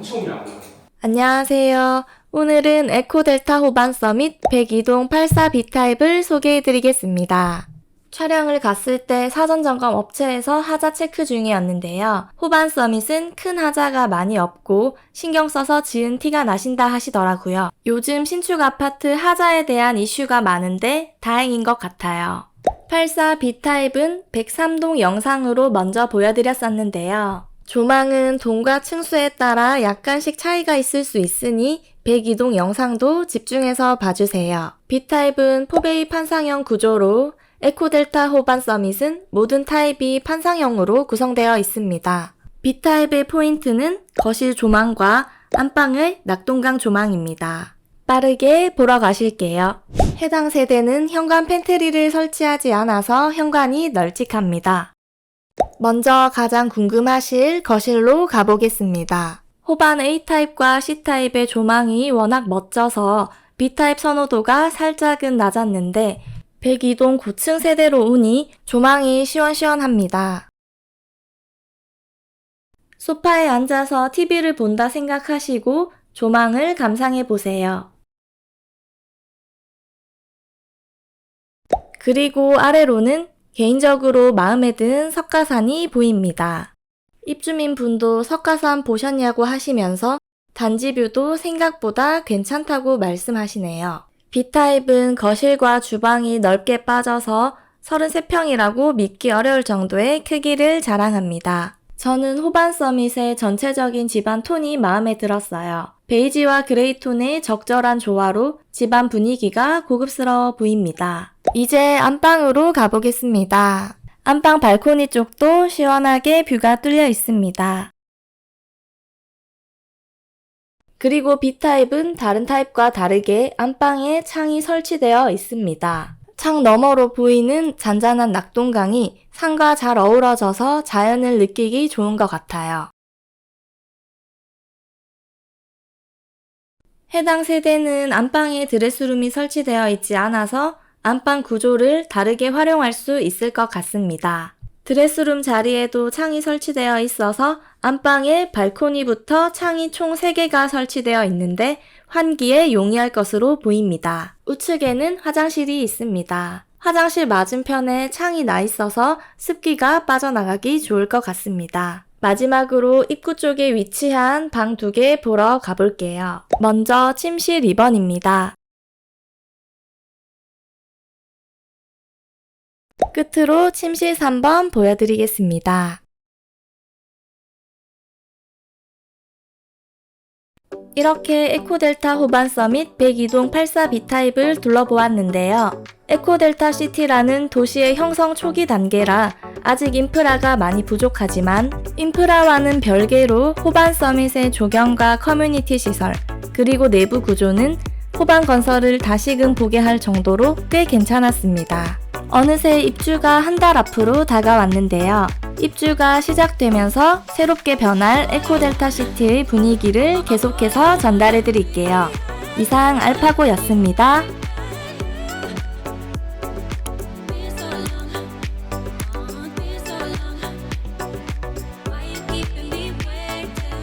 엄청 많아요. 안녕하세요. 오늘은 에코델타 호반 서밋 102동 84B 타입을 소개해 드리겠습니다. 촬영을 갔을 때 사전 점검 업체에서 하자 체크 중이었는데요. 호반 서밋은 큰 하자가 많이 없고 신경 써서 지은 티가 나신다 하시더라고요. 요즘 신축 아파트 하자에 대한 이슈가 많은데 다행인 것 같아요. 84B 타입은 103동 영상으로 먼저 보여드렸었는데요. 조망은 동과 층수에 따라 약간씩 차이가 있을 수 있으니 102동 영상도 집중해서 봐주세요. B타입은 포베이 판상형 구조로 에코델타 호반 서밋은 모든 타입이 판상형으로 구성되어 있습니다. B타입의 포인트는 거실 조망과 안방의 낙동강 조망입니다. 빠르게 보러 가실게요. 해당 세대는 현관 팬트리를 설치하지 않아서 현관이 널찍합니다. 먼저 가장 궁금하실 거실로 가보겠습니다. 호반 A타입과 C타입의 조망이 워낙 멋져서 B타입 선호도가 살짝은 낮았는데 102동 고층 세대로 오니 조망이 시원시원합니다. 소파에 앉아서 TV를 본다 생각하시고 조망을 감상해 보세요. 그리고 아래로는 개인적으로 마음에 든 석가산이 보입니다. 입주민 분도 석가산 보셨냐고 하시면서 단지 뷰도 생각보다 괜찮다고 말씀하시네요. B타입은 거실과 주방이 넓게 빠져서 33평이라고 믿기 어려울 정도의 크기를 자랑합니다. 저는 호반 서밋의 전체적인 집안 톤이 마음에 들었어요. 베이지와 그레이 톤의 적절한 조화로 집안 분위기가 고급스러워 보입니다. 이제 안방으로 가보겠습니다. 안방 발코니 쪽도 시원하게 뷰가 뚫려 있습니다. 그리고 B타입은 다른 타입과 다르게 안방에 창이 설치되어 있습니다. 창 너머로 보이는 잔잔한 낙동강이 산과 잘 어우러져서 자연을 느끼기 좋은 것 같아요. 해당 세대는 안방에 드레스룸이 설치되어 있지 않아서 안방 구조를 다르게 활용할 수 있을 것 같습니다. 드레스룸 자리에도 창이 설치되어 있어서 안방에 발코니부터 창이 총 3개가 설치되어 있는데 환기에 용이할 것으로 보입니다. 우측에는 화장실이 있습니다. 화장실 맞은편에 창이 나 있어서 습기가 빠져나가기 좋을 것 같습니다. 마지막으로 입구 쪽에 위치한 방 두 개 보러 가볼게요. 먼저 침실 2번입니다. 끝으로 침실 3번 보여드리겠습니다. 이렇게 에코델타 호반 서밋 102동 84B 타입을 둘러보았는데요. 에코델타 시티라는 도시의 형성 초기 단계라 아직 인프라가 많이 부족하지만 인프라와는 별개로 호반 서밋의 조경과 커뮤니티 시설 그리고 내부 구조는 호반 건설을 다시금 보게 할 정도로 꽤 괜찮았습니다. 어느새 입주가 한 달 앞으로 다가왔는데요. 입주가 시작되면서 새롭게 변할 에코델타 시티의 분위기를 계속해서 전달해 드릴게요. 이상 알파고였습니다.